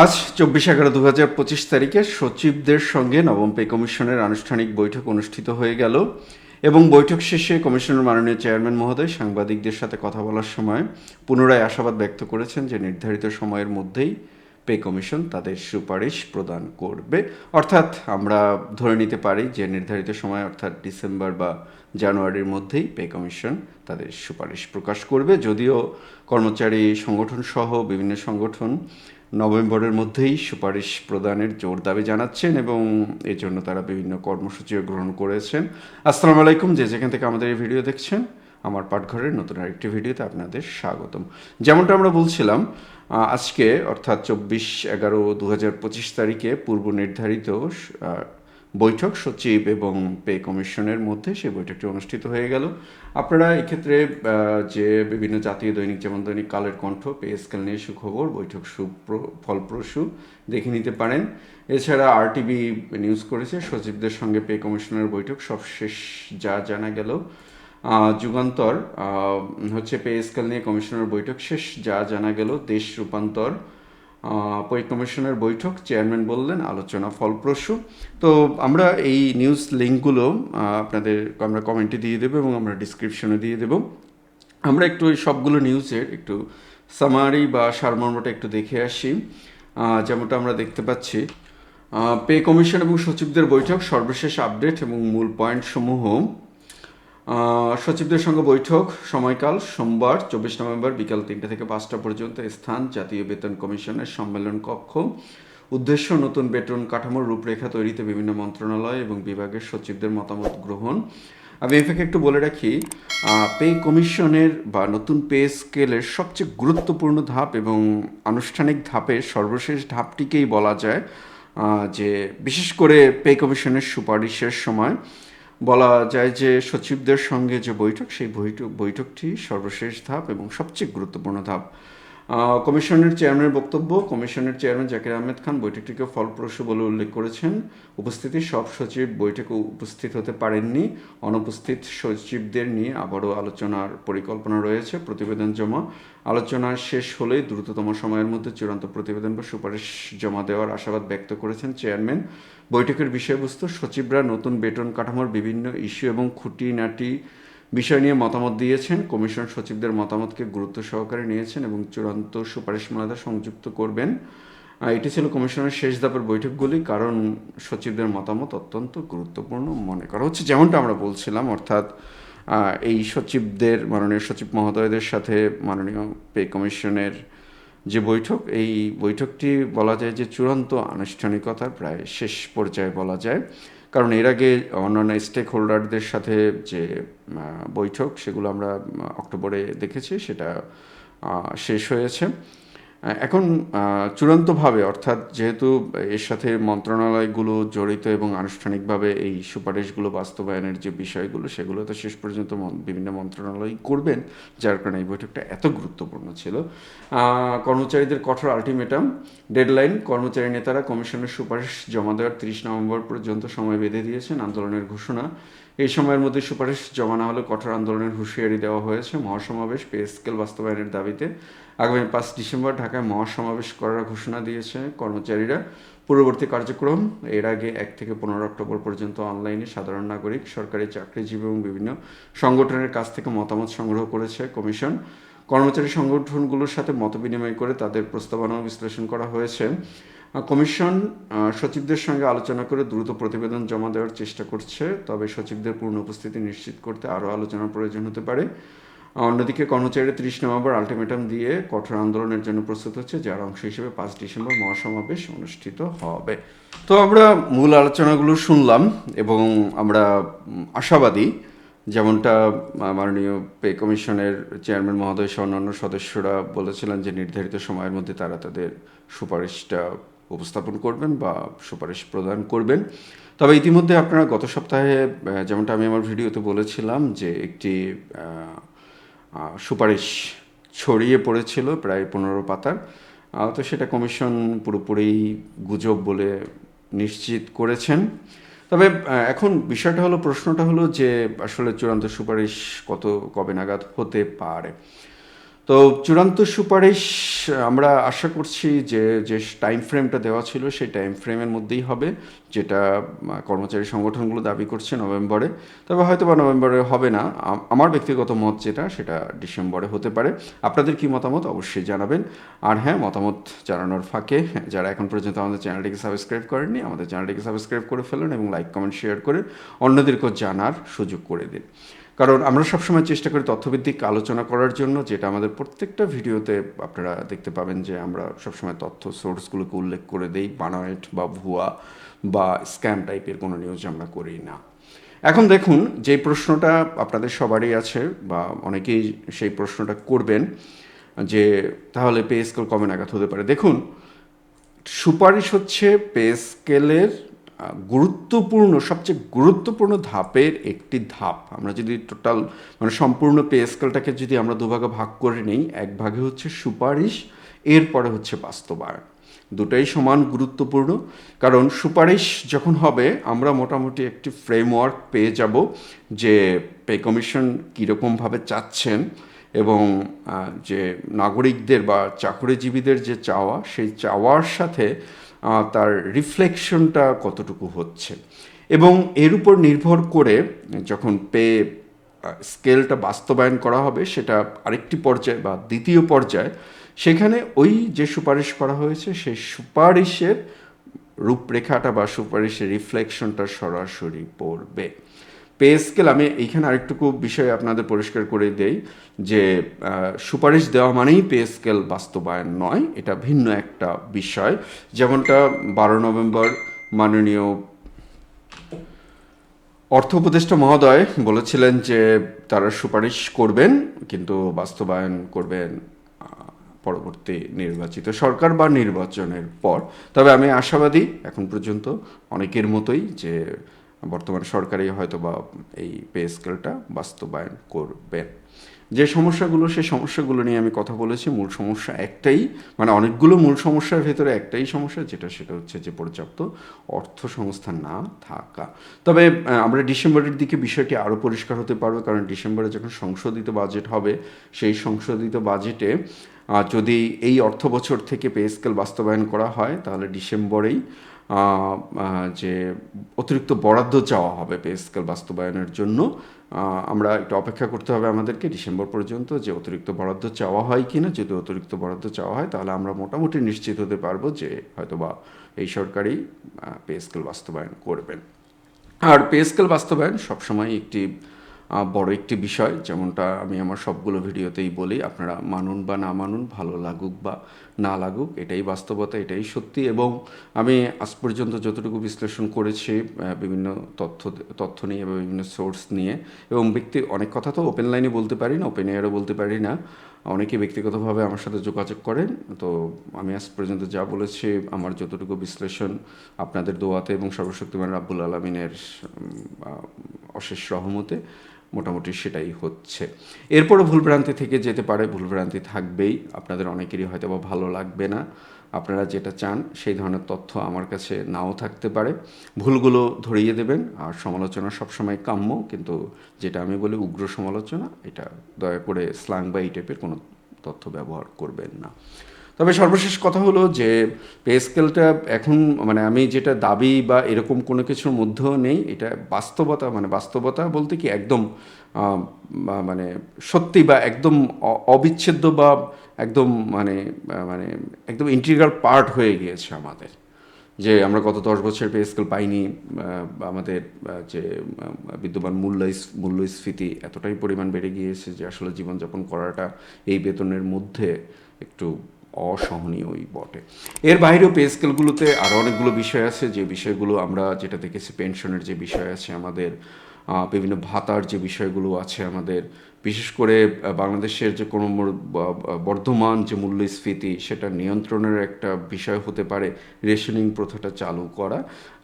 আজ চব্বিশ এগারো দু হাজার পঁচিশ তারিখে সচিবদের সঙ্গে নবম পে কমিশনের আনুষ্ঠানিক বৈঠক অনুষ্ঠিত হয়ে গেল এবং বৈঠক শেষে কমিশনের মাননীয় চেয়ারম্যান মহোদয় সাংবাদিকদের সাথে কথা বলার সময় পুনরায় আশাবাদ ব্যক্ত করেছেন যে নির্ধারিত সময়ের মধ্যেই পে কমিশন তাদের সুপারিশ প্রদান করবে। অর্থাৎ আমরা ধরে নিতে পারি যে নির্ধারিত সময়, অর্থাৎ ডিসেম্বর বা জানুয়ারির মধ্যেই পে কমিশন তাদের সুপারিশ প্রকাশ করবে। যদিও কর্মচারী সংগঠন সহ বিভিন্ন সংগঠন নভেম্বরের মধ্যেই সুপারিশ প্রদানের জোর দাবি জানাচ্ছেন এবং এর জন্য তারা বিভিন্ন কর্মসূচিও গ্রহণ করেছেন। আসসালামু আলাইকুম, যে যেখান থেকে আমাদের এই ভিডিও দেখছেন, আমার পাঠঘরের নতুন আরেকটি ভিডিওতে আপনাদের স্বাগতম। যেমনটা আমরা বলছিলাম আজকে অর্থাৎ চব্বিশ এগারো দু তারিখে পূর্ব নির্ধারিত বৈঠক সচিব এবং পে কমিশনের মধ্যে সেই বৈঠকটি অনুষ্ঠিত হয়ে গেল। আপনারা এক্ষেত্রে যে বিভিন্ন জাতীয় দৈনিক, যেমন দৈনিক কালের কণ্ঠ, পে স্কেল নিয়ে সুখবর, বৈঠক সুপ্র, ফলপ্রসূ দেখে নিতে পারেন। এছাড়া আরটিভি নিউজ করেছে, সচিবদের সঙ্গে পে কমিশনের বৈঠক সবশেষ যা জানা গেল। যুগান্তর হচ্ছে পে স্কেল নিয়ে কমিশনের বৈঠক শেষ যা জানা গেল, দেশ রূপান্তর আহ, পে কমিশনের বৈঠক চেয়ারম্যান বললেন আলোচনা ফলপ্রসূ। তো আমরা এই নিউজ লিঙ্কগুলো আপনাদের আমরা কমেন্টে দিয়ে দেবো এবং আমরা ডিসক্রিপশনে দিয়ে দেবো। আমরা একটু এই সবগুলো নিউজের একটু সামারি বা সারমর্মটা একটু দেখে আসি। যেমনটা আমরা দেখতে পাচ্ছি পে কমিশন এবং সচিবদের বৈঠক সর্বশেষ আপডেট এবং মূল পয়েন্ট সমূহ আহ, সচিবদের সঙ্গে বৈঠক, সময়কাল, সোমবার, চব্বিশ নভেম্বর বিকাল তিনটে থেকে পাঁচটা পর্যন্ত স্থান, জাতীয় বেতন কমিশনের সম্মেলন কক্ষ। উদ্দেশ্য, নতুন বেতন কাঠামোর রূপরেখা তৈরিতে বিভিন্ন মন্ত্রণালয় এবং বিভাগের সচিবদের মতামত গ্রহণ। আমি এফেকে একটু বলে রাখি পে কমিশনের বা নতুন পে স্কেলের সবচেয়ে গুরুত্বপূর্ণ ধাপ এবং আনুষ্ঠানিক ধাপের সর্বশেষ ধাপটিকেই বলা যায় যে বিশেষ করে পে কমিশনের সুপারিশের সময়। বলা যায় যে সচিবদের সঙ্গে যে বৈঠক, সেই বৈঠক বৈঠকটি সর্বশেষ ধাপ এবং সবচেয়ে গুরুত্বপূর্ণ ধাপ। কমিশনের চেয়ারম্যানের বক্তব্য, কমিশনের চেয়ারম্যান জাকির আহমেদ খান বৈঠকটিকে ফলপ্রসূ বলে উল্লেখ করেছেন। উপস্থিতি, সব সচিব বৈঠকে উপস্থিত হতে পারেননি। অনুপস্থিত সচিবদের নিয়ে আবারও আলোচনার পরিকল্পনা রয়েছে, প্রতিবেদন জমা। আলোচনা শেষ হলেই দ্রুততম সময়ের মধ্যে চূড়ান্ত প্রতিবেদন বা সুপারিশ জমা দেওয়ার আশাবাদ ব্যক্ত করেছেন চেয়ারম্যান। বৈঠকের বিষয়বস্তু, সচিবরা নতুন বেতন কাঠামোর বিভিন্ন ইস্যু এবং খুঁটিনাটি বিষয় নিয়ে মতামত দিয়েছেন। কমিশন সচিবদের মতামতকে গুরুত্ব সহকারে নিয়েছেন এবং চূড়ান্ত সুপারিশমালা সংযুক্ত করবেন। এটি ছিল কমিশনের শেষ ধাপের বৈঠকগুলি, কারণ সচিবদের মতামত অত্যন্ত গুরুত্বপূর্ণ মনে করা হচ্ছে। যেমনটা আমরা বলছিলাম, অর্থাৎ এই সচিবদের, মাননীয় সচিব মহোদয়দের সাথে মাননীয় পে কমিশনের যে বৈঠক, এই বৈঠকটি বলা যায় যে চূড়ান্ত আনুষ্ঠানিকতার প্রায় শেষ পর্যায়ে বলা যায়। কারণ এর আগে অন্যান্য স্টেক হোল্ডারদের সাথে যে বৈঠক, সেগুলো আমরা অক্টোবরে দেখেছি, সেটা শেষ হয়েছে। এখন চূড়ান্তভাবে, অর্থাৎ যেহেতু এর সাথে মন্ত্রণালয়গুলো জড়িত এবং আনুষ্ঠানিকভাবে এই সুপারিশগুলো বাস্তবায়নের যে বিষয়গুলো, সেগুলো তো শেষ পর্যন্ত বিভিন্ন মন্ত্রণালয় করবেন, যার কারণে এই বৈঠকটা এত গুরুত্বপূর্ণ ছিল। কর্মচারীদের কঠোর আলটিমেটাম, ডেডলাইন, কর্মচারী নেতারা কমিশনের সুপারিশ জমা দেওয়ার তিরিশ নভেম্বর পর্যন্ত সময় বেঁধে দিয়েছেন আন্দোলনের ঘোষণা। এই সময়ের মধ্যে সুপারিশ জমা না হলে কঠোর আন্দোলনের হুঁশিয়ারি দেওয়া হয়েছে মহাসমাবেশ, পে স্কেল বাস্তবায়নের দাবিতে। আগামী পাঁচ ডিসেম্বর ঢাকায় মহাসমাবেশ করার ঘোষণা দিয়েছে কর্মচারীরা। পূর্ববর্তী কার্যক্রম, এর আগে এক থেকে পনেরো অক্টোবর পর্যন্ত অনলাইনে সাধারণ নাগরিক, সরকারি চাকরিজীবী এবং বিভিন্ন সংগঠনের কাছ থেকে মতামত সংগ্রহ করেছে কমিশন। কর্মচারী সংগঠনগুলোর সাথে মতবিনিময় করে তাদের প্রস্তাবনা বিশ্লেষণ করা হয়েছে। কমিশন সচিবদের সঙ্গে আলোচনা করে দ্রুত প্রতিবেদন জমা দেওয়ার চেষ্টা করছে, তবে সচিবদের পূর্ণ উপস্থিতি নিশ্চিত করতে আরও আলোচনার প্রয়োজন হতে পারে। অন্যদিকে কর্মচারীরা তিরিশ নভেম্বর আলটিমেটাম দিয়ে কঠোর আন্দোলনের জন্য প্রস্তুত হচ্ছে, যার অংশ হিসেবে পাঁচ ডিসেম্বর মহাসমাবেশ অনুষ্ঠিত হবে। তো আমরা মূল আলোচনাগুলো শুনলাম এবং আমরা আশাবাদী, যেমনটা মাননীয় পে কমিশনের চেয়ারম্যান মহোদয় সহ অন্যান্য সদস্যরা বলেছিলেন যে নির্ধারিত সময়ের মধ্যে তারা তাদের সুপারিশটা উপস্থাপন করবেন বা সুপারিশ প্রদান করবেন। তবে ইতিমধ্যে আপনারা গত সপ্তাহে যেমনটা আমি আমার ভিডিওতে বলেছিলাম যে একটি সুপারিশ ছড়িয়ে পড়েছিল প্রায় পনেরো পাতার। তো সেটা কমিশন পুরোপুরি গুজব বলে নিশ্চিত করেছেন। তবে এখন বিষয়টা হলো, প্রশ্নটা হলো যে আসলে চূড়ান্ত সুপারিশ কত, কবে নাগাদ হতে পারে? তো চূড়ান্ত সুপারিশ, আমরা আশা করছি যে যে টাইম ফ্রেমটা দেওয়া ছিল সেই টাইম ফ্রেমের মধ্যেই হবে, যেটা কর্মচারী সংগঠনগুলো দাবি করছে নভেম্বরে। তবে হয়তো বা নভেম্বরে হবে না। আমার ব্যক্তিগত মত যেটা, সেটা ডিসেম্বরে হতে পারে। আপনাদের কি মতামত অবশ্যই জানাবেন। আর হ্যাঁ মতামত জানানোর ফাঁকে, যারা এখন পর্যন্ত আমাদের চ্যানেলটিকে সাবস্ক্রাইব করেননি, আমাদের চ্যানেলটিকে সাবস্ক্রাইব করে ফেলুন এবং লাইক কমেন্ট শেয়ার করে অন্যদেরকেও জানার সুযোগ করে দিন। কারণ আমরা সবসময় চেষ্টা করি তথ্যভিত্তিক আলোচনা করার জন্য, যেটা আমাদের প্রত্যেকটা ভিডিওতে আপনারা দেখতে পাবেন যে আমরা সবসময় তথ্য সোর্সগুলোকে উল্লেখ করে দেই বানায়েট বা ভুয়া বা স্ক্যাম টাইপের কোনো নিউজ আমরা করি না। এখন দেখুন, যে প্রশ্নটা আপনাদের সবারই আছে বা অনেকেই সেই প্রশ্নটা করবেন, যে তাহলে পে স্কেল কমে নাগাদ হতে পারে? দেখুন, সুপারিশ হচ্ছে পে স্কেলের গুরুত্বপূর্ণ, সবচেয়ে গুরুত্বপূর্ণ ধাপের একটি ধাপ। আমরা যদি টোটাল মানে সম্পূর্ণ পে স্কেলটাকে যদি আমরা দুভাগে ভাগ করে নিই, এক ভাগে হচ্ছে সুপারিশ, এরপরে হচ্ছে বাস্তবায়ন। দুটাই সমান গুরুত্বপূর্ণ। কারণ সুপারিশ যখন হবে, আমরা মোটামুটি একটি ফ্রেমওয়ার্ক পেয়ে যাব যে পে কমিশন কীরকমভাবে চাচ্ছেন এবং যে নাগরিকদের বা চাকরিজীবীদের যে চাওয়া, সেই চাওয়ার সাথে তার রিফ্লেকশনটা কতটুকু হচ্ছে। এবং এর উপর নির্ভর করে যখন পে স্কেলটা বাস্তবায়ন করা হবে, সেটা আরেকটি পর্যায়ে বা দ্বিতীয় পর্যায়ে, সেখানে ওই যে সুপারিশ করা হয়েছে, সেই সুপারিশের রূপরেখাটা বা সুপারিশের রিফ্লেকশনটা সরাসরি পড়বে। পে স্কেল আমি এইখানে আরেকটুকু বিষয় আপনাদের পরিষ্কার করে দেই, যে সুপারিশ দেওয়া মানেই পে স্কেল বাস্তবায়ন নয়, এটা ভিন্ন একটা বিষয়। যেমনটা বারো নভেম্বর মাননীয় অর্থ উপদেষ্টা মহোদয় বলেছিলেন যে, তারা সুপারিশ করবেন, কিন্তু বাস্তবায়ন করবেন পরবর্তী নির্বাচিত সরকার বা নির্বাচনের পর। তবে আমি আশাবাদী, এখন পর্যন্ত অনেকের মতোই যে বর্তমান সরকারই হয়তো বা এই পে স্কেলটা বাস্তবায়ন করবেন যে সমস্যাগুলো সেই সমস্যাগুলো নিয়ে আমি কথা বলেছি, মূল সমস্যা একটাই মানে অনেকগুলো মূল সমস্যার ভেতরে একটাই সমস্যা, যেটা সেটা হচ্ছে যে পর্যাপ্ত অর্থ সংস্থান না থাকা। তবে আমরা ডিসেম্বরের দিকে বিষয়টি আরও পরিষ্কার হতে পারবে, কারণ ডিসেম্বরে যখন সংশোধিত বাজেট হবে, সেই সংশোধিত বাজেটে যদি এই অর্থ বছর থেকে পে স্কেল বাস্তবায়ন করা হয়, তাহলে ডিসেম্বরেই যে অতিরিক্ত বরাদ্দ চাওয়া হবে পে স্কেল বাস্তবায়নের জন্য আমরা একটু অপেক্ষা করতে হবে আমাদেরকে ডিসেম্বর পর্যন্ত যে অতিরিক্ত বরাদ্দ চাওয়া হয় কি না যদি অতিরিক্ত বরাদ্দ চাওয়া হয়, তাহলে আমরা মোটামুটি নিশ্চিত হতে পারব যে হয়তোবা এই সরকারই পে স্কেল বাস্তবায়ন করবেন। আর পে স্কেল বাস্তবায়ন সবসময় একটি বড় একটি বিষয়। যেমনটা আমি আমার সবগুলো ভিডিওতেই বলি, আপনারা মানুন বা না মানুন, ভালো লাগুক বা না লাগুক, এটাই বাস্তবতা, এটাই সত্যি। এবং আমি আজ পর্যন্ত যতটুকু বিশ্লেষণ করেছি বিভিন্ন তথ্য তথ্য নিয়ে বা বিভিন্ন সোর্স নিয়ে, এবং ব্যক্তি, অনেক কথা তো ওপেন লাইনে বলতে পারি না ওপেন এয়ারও বলতে পারি না। অনেকে ব্যক্তিগতভাবে আমার সাথে যোগাযোগ করেন। তো আমি আজ পর্যন্ত যা বলেছি, আমার যতটুকু বিশ্লেষণ আপনাদের দোয়াতে এবং সর্বশক্তিমান রাব্বুল আলমিনের অশেষ রহমতে মোটামুটি সেটাই হচ্ছে। এরপরও ভুলভ্রান্তি থেকে যেতে পারে ভুলভ্রান্তি থাকবেই। আপনাদের অনেকেরই হয়তো বা ভালো লাগবে না। আপনারা যেটা চান, সেই ধরনের তথ্য আমার কাছে নাও থাকতে পারে। ভুলগুলো ধরিয়ে দেবেন, আর সমালোচনা সবসময় কাম্য, কিন্তু যেটা আমি বলি উগ্র সমালোচনা, এটা দয়া করে স্লাং বা এই টাইপের কোনো তথ্য ব্যবহার করবেন না। তবে সর্বশেষ কথা হলো যে পে স্কেলটা এখন মানে আমি যেটা দাবি বা এরকম কোনো কিছুর মধ্যেও নেই, এটা বাস্তবতা মানে বাস্তবতা বলতে কি একদম মানে সত্যি বা একদম অবিচ্ছেদ্য বা একদম মানে মানে একদম ইন্টিগ্রাল পার্ট হয়ে গিয়েছে আমাদের। যে আমরা গত দশ বছর পে স্কেল পাইনি আমাদের যে বিদ্যমান মূল্য মূল্যস্ফীতি এতটাই পরিমাণ বেড়ে গিয়েছে যে আসলে জীবনযাপন করাটা এই বেতনের মধ্যে একটু অসহনীয়ই বটে। এর বাইরেও পে স্কেলগুলোতে আরও অনেকগুলো বিষয় আছে। যে বিষয়গুলো আমরা যেটা দেখেছি পেনশনের যে বিষয় আছে আমাদের বিভিন্ন ভাতার যে বিষয়গুলো আছে আমাদের, বিশেষ করে বাংলাদেশের যে কোনো বর্ধমান যে মূল্যস্ফীতি, সেটা নিয়ন্ত্রণের একটা বিষয় হতে পারে, রেশনিং প্রথাটা চালু করা।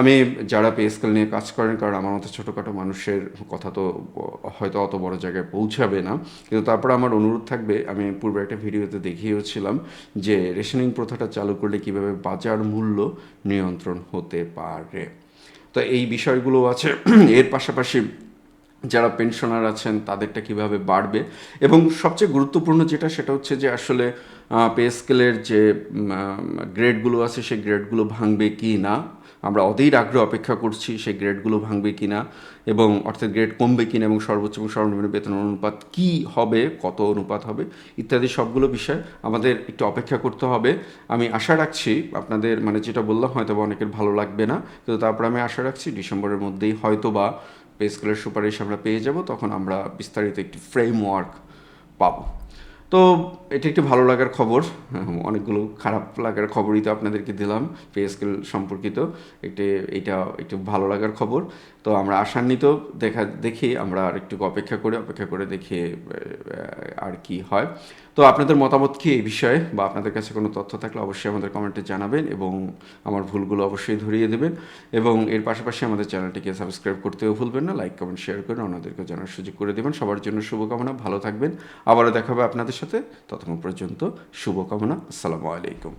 আমি যারা পে স্কেল নিয়ে কাজ করেন, কারণ আমার মতো ছোটোখাটো মানুষের কথা তো হয়তো অত বড় জায়গায় পৌঁছাবে না, কিন্তু তারপর আমার অনুরোধ থাকবে, আমি পূর্বে একটা ভিডিওতে দেখিয়েওছিলাম যে রেশনিং প্রথাটা চালু করলে কীভাবে বাজার মূল্য নিয়ন্ত্রণ হতে পারে। তো এই বিষয়গুলো আছে। এর পাশাপাশি যারা পেনশনার আছেন তাদেরটা কীভাবে বাড়বে? এবং সবচেয়ে গুরুত্বপূর্ণ যেটা সেটা হচ্ছে যে আসলে পে স্কেলের যে গ্রেডগুলো আছে সেই গ্রেডগুলো ভাঙবে কি না? আমরা অধীর আগ্রহ অপেক্ষা করছি সেই গ্রেডগুলো ভাঙবে কি না এবং অর্থাৎ গ্রেড কমবে কিনা এবং সর্বোচ্চ এবং সর্বনিম্ন বেতন অনুপাত কি হবে, কত অনুপাত হবে, ইত্যাদি সবগুলো বিষয় আমাদের একটু অপেক্ষা করতে হবে। আমি আশা রাখছি আপনাদের মানে যেটা বললাম হয়তো বা অনেকের ভালো লাগবে না, কিন্তু তারপর আমি আশা রাখছি ডিসেম্বরের মধ্যেই হয়তো বা পে স্কেলের সুপারিশ আমরা পেয়ে যাব, তখন আমরা বিস্তারিত একটি ফ্রেমওয়ার্ক পাবো। তো এটি একটি ভালো লাগার খবর। অনেকগুলো খারাপ লাগার খবরই তো আপনাদেরকে দিলাম, পে স্কেল সম্পর্কিত। একটি এটা একটু ভালো লাগার খবর। তো আমরা আশান্বিত দেখা, দেখি আমরা আর একটু অপেক্ষা করে অপেক্ষা করে দেখি আর কি হয়। তো আপনাদের মতামত কি এই বিষয়ে বা আপনাদের কাছে কোনো তথ্য থাকলে অবশ্যই আমাদের কমেন্টে জানাবেন এবং আমার ভুলগুলো অবশ্যই ধরিয়ে দেবেন। এবং এর পাশাপাশি আমাদের চ্যানেলটিকে সাবস্ক্রাইব করতেও ভুলবেন না, লাইক, কমেন্ট, শেয়ার করে অন্যদেরকে জানার সুযোগ করে দেবেন। সবার জন্য শুভকামনা, ভালো থাকবেন। আবারও দেখা হবে আপনাদের সাথে ততক্ষণ পর্যন্ত শুভকামনা। আসসালামু আলাইকুম।